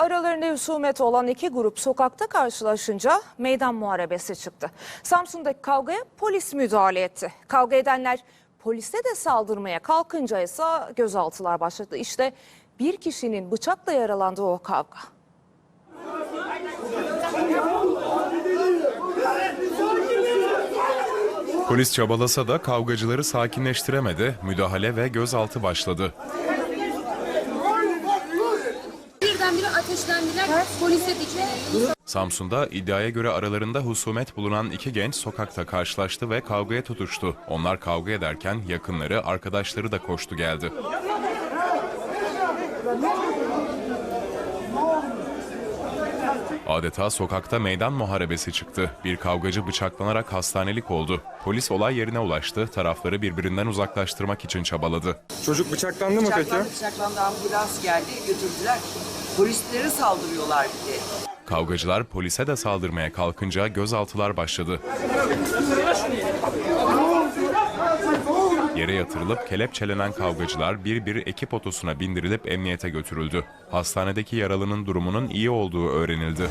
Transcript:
Aralarında husumet olan iki grup sokakta karşılaşınca meydan muharebesi çıktı. Samsun'daki kavgaya polis müdahale etti. Kavga edenler polise de saldırmaya kalkınca ise gözaltılar başladı. İşte bir kişinin bıçakla yaralandığı o kavga. Polis çabalasa da kavgacıları sakinleştiremedi, müdahale ve gözaltı başladı. Birdenbire ateşlendiler, polise dikildi. Samsun'da iddiaya göre aralarında husumet bulunan iki genç sokakta karşılaştı ve kavgaya tutuştu. Onlar kavga ederken yakınları, arkadaşları da koştu geldi. Adeta sokakta meydan muharebesi çıktı. Bir kavgacı bıçaklanarak hastanelik oldu. Polis olay yerine ulaştı, tarafları birbirinden uzaklaştırmak için çabaladı. Çocuk bıçaklandı mı peki? Bıçaklandı, bıçaklandı ambulans geldi götürdüler. Polislere saldırıyorlar bir de. Kavgacılar polise de saldırmaya kalkınca gözaltılar başladı. Yere yatırılıp kelepçelenen kavgacılar bir bir ekip otosuna bindirilip emniyete götürüldü. Hastanedeki yaralının durumunun iyi olduğu öğrenildi.